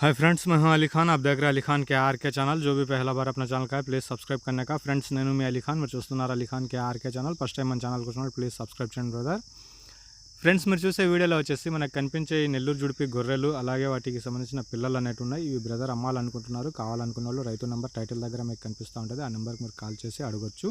Hi friends मैं हूं अली खान आप देख रहे हैं अली खान के आर के ఛానల్ जो भी पहला बार अपना ఛానల్ का है ప్లీజ్ సబ్స్క్రైబ్ करने का ఫ్రెండ్స్ నేను మీ అలీ ఖాన్ మీరు చూస్తున్నారు Ali Khan K R K channel first time మన ఛానల్ కూర్చున్నారు ప్లీజ్ సబ్స్క్రైబ్ చేయండి బ్రదర్ ఫ్రెండ్స్ మీరు చూసే వీడియోలో వచ్చేసి మనకు కనిపించే ఈ నెల్లూరు జుడిపి గొర్రెలు అలాగే వాటికి సంబంధించిన పిల్లలు అనేవి ఉన్నాయి ఇవి బ్రదర్ అమ్మాలనుకుంటున్నారు కావాలనుకున్న వాళ్ళు రైతు నెంబర్ టైటిల్ దగ్గర మీకు కనిపిస్తూ ఉంటుంది ఆ నెంబర్కి మీరు కాల్ చేసి అడగొచ్చు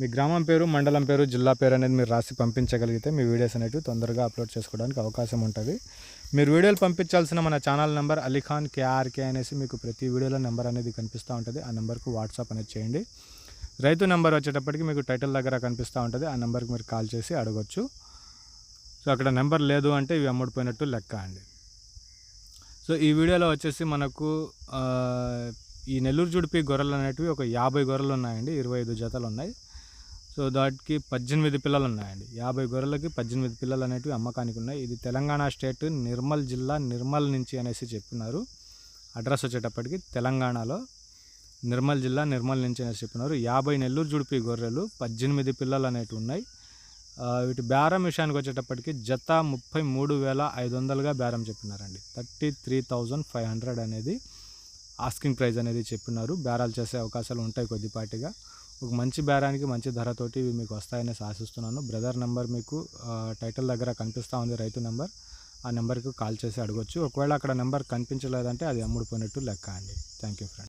మీ గ్రామం పేరు మండలం పేరు జిల్లా పేరు అనేది మీరు రాసి పంపించగలిగితే మీ వీడియోస్ అనేవి తొందరగా అప్లోడ్ చేసుకోవడానికి అవకాశం ఉంటుంది. మీరు వీడియోలు పంపించాల్సిన మన ఛానల్ నెంబర్ అలీఖాన్ కేఆర్కే అనేసి మీకు ప్రతి వీడియోలో నెంబర్ అనేది కనిపిస్తూ ఉంటుంది. ఆ నెంబర్కు వాట్సాప్ అనేది చేయండి. రైతు నెంబర్ వచ్చేటప్పటికి మీకు టైటిల్ దగ్గర కనిపిస్తూ ఉంటుంది. ఆ నెంబర్కి మీరు కాల్ చేసి అడగొచ్చు. సో అక్కడ నెంబర్ లేదు అంటే ఇవి అమ్ముడిపోయినట్టు లెక్క అండి. సో ఈ వీడియోలో వచ్చేసి మనకు ఈ నెల్లూరు జుడిపి గొర్రెలు అనేటివి ఒక యాభై గొర్రెలు ఉన్నాయండి. ఇరవై ఐదు జతలు ఉన్నాయి. సో దాటికి పద్దెనిమిది పిల్లలు ఉన్నాయండి యాభై గొర్రెలకి పద్దెనిమిది పిల్లలు అనేటివి అమ్మకానికి ఉన్నాయి. ఇది తెలంగాణ స్టేట్ నిర్మల్ జిల్లా నిర్మల్ నుంచి అనేసి చెప్పినారు. అడ్రస్ వచ్చేటప్పటికి తెలంగాణలో నిర్మల్ జిల్లా నిర్మల్ నుంచి అనేసి చెప్పినారు. యాభై నెల్లూరు జుడిపి గొర్రెలు పద్దెనిమిది పిల్లలు అనేటివి ఉన్నాయి వీటి బేరం విషయానికి వచ్చేటప్పటికి జత ముప్పై మూడు వేల ఐదు వందలుగా బేరం చెప్పినారండి. Thirty three thousand five hundred అనేది ఆస్కింగ్ ప్రైస్ అనేది చెప్పినారు. బేరాలు చేసే అవకాశాలు ఉంటాయి కొద్దిపాటిగా. ఒక మంచి బేరానికి మంచి ధరతోటి ఇవి మీకు వస్తాయని ఆశిస్తున్నాను. బ్రదర్ నెంబర్ మీకు టైటిల్ దగ్గర కనిపిస్తూ ఉంది రైతు నెంబర్. ఆ నెంబర్కి కాల్ చేసి అడగొచ్చు. ఒకవేళ అక్కడ నెంబర్ కనిపించలేదంటే అది అమ్ముడుపోయినట్టు లెక్క అండి. Thank you friend